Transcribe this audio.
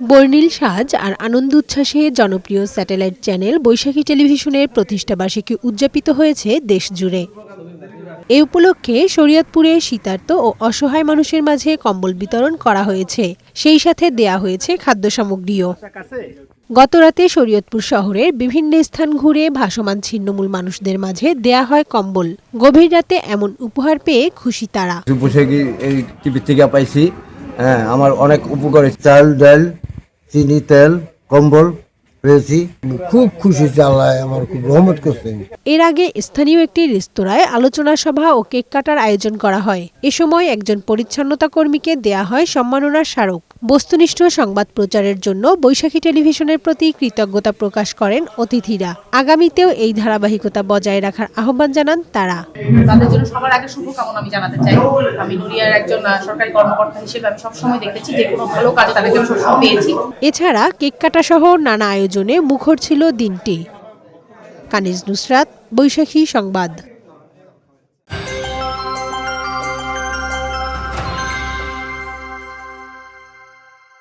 বর্ণিল সাজ আর আনন্দ উচ্ছ্বাসে জনপ্রিয় স্যাটেলাইট চ্যানেল বৈশাখী টেলিভিশনের প্রতিষ্ঠাবার্ষিকী উদযাপিত হয়েছে দেশ জুড়ে। এ উপলক্ষে শরীয়তপুরে শীতার্ত ও অসহায় মানুষের মাঝে কম্বল বিতরণ করা হয়েছে। সেই সাথে দেয়া হয়েছে খাদ্য সামগ্রীও গতরাতে শরীয়তপুর শহরের বিভিন্ন স্থান ঘুরে ভাসমান ছিন্নমূল মানুষদের মাঝে দেয়া হয় কম্বল। গভীর রাতে এমন উপহার পেয়ে খুশি তারা। পাইছি। হ্যাঁ আমার অনেক উপকার। চাল, ডাল চিনি তেল কম্বল পেয়েছি। খুব খুশি আমার খুব রহমত করছেন। এর আগে স্থানীয় একটি রেস্তোরাঁয় আলোচনা সভা ও কেক কাটার আয়োজন করা হয়। এ সময় একজন পরিচ্ছন্নতা কর্মীকে দেয়া হয় সম্মাননার স্মারক। বস্তুনিষ্ঠ সংবাদ প্রচারের জন্য বৈশাখী টেলিভিশনের প্রতি কৃতজ্ঞতা প্রকাশ করেন অতিথিরা। আগামীতেও এই ধারাবাহিকতা বজায় রাখার আহ্বান জানান তারা। তাদের জন্য সবার আগে শুভকামনা আমি জানাতে চাই। আমি নুরিয়ার একজন সরকারি কর্মকর্তা হিসেবে আমি সবসময় দেখেছি যে কোনো ভালো কাজে তাদেরকে আমি সবসময় পেয়েছি। এছাড়া কেক কাটা সহ নানা আয়োজনে মুখর ছিল দিনটি। কানিজ নুসরাত বৈশাখী সংবাদ।